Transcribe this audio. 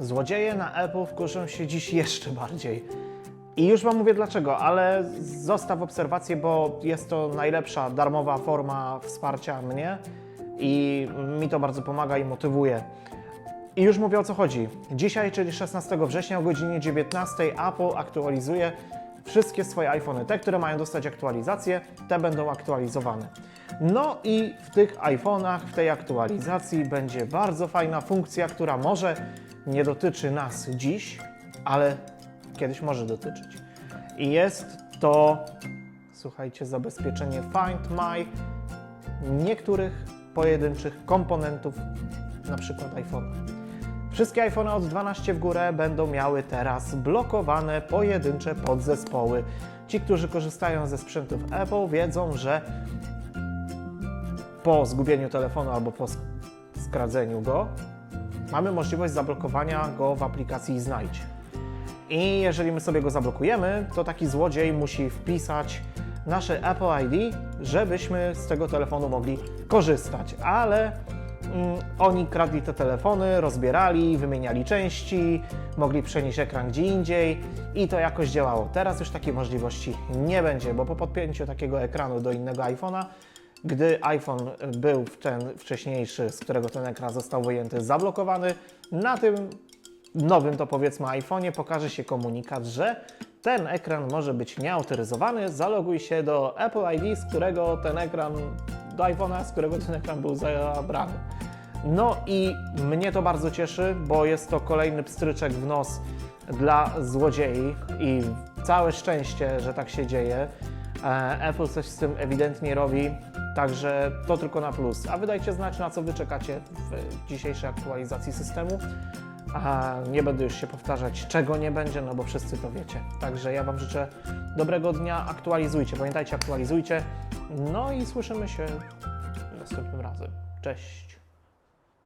Złodzieje na Apple wkurzą się dziś jeszcze bardziej. I już Wam mówię dlaczego, ale zostaw obserwację, bo jest to najlepsza darmowa forma wsparcia mnie i mi to bardzo pomaga i motywuje. I już mówię o co chodzi. Dzisiaj, czyli 16 września o godzinie 19 Apple aktualizuje wszystkie swoje iPhony. Te, które mają dostać aktualizację, te będą aktualizowane. No i w tych iPhone'ach, w tej aktualizacji będzie bardzo fajna funkcja, która może nie dotyczy nas dziś, ale kiedyś może dotyczyć. I jest to, słuchajcie, zabezpieczenie Find My niektórych pojedynczych komponentów, na przykład iPhone. Wszystkie iPhony od 12 w górę będą miały teraz blokowane pojedyncze podzespoły. Ci, którzy korzystają ze sprzętów Apple, wiedzą, że po zgubieniu telefonu albo po sk- skradzeniu go, mamy możliwość zablokowania go w aplikacji Znajdź. I jeżeli my sobie go zablokujemy, to taki złodziej musi wpisać nasze Apple ID, żebyśmy z tego telefonu mogli korzystać. Ale oni kradli te telefony, rozbierali, wymieniali części, mogli przenieść ekran gdzie indziej i to jakoś działało. Teraz już takiej możliwości nie będzie, bo po podpięciu takiego ekranu do innego iPhone'a, gdy iPhone był ten wcześniejszy, z którego ten ekran został wyjęty, zablokowany, na tym nowym to powiedzmy iPhone'ie pokaże się komunikat, że ten ekran może być nieautoryzowany, zaloguj się do Apple ID, z którego ten ekran, do iPhone'a, z którego ten ekran był zabrany. No i mnie to bardzo cieszy, bo jest to kolejny pstryczek w nos dla złodziei i całe szczęście, że tak się dzieje. E, Apple coś z tym ewidentnie robi, także to tylko na plus. A wydajcie znać, na co wy czekacie w dzisiejszej aktualizacji systemu. A nie będę już się powtarzać, czego nie będzie, no bo wszyscy to wiecie. Także ja Wam życzę dobrego dnia, aktualizujcie, pamiętajcie, aktualizujcie. No i słyszymy się następnym razem. Cześć!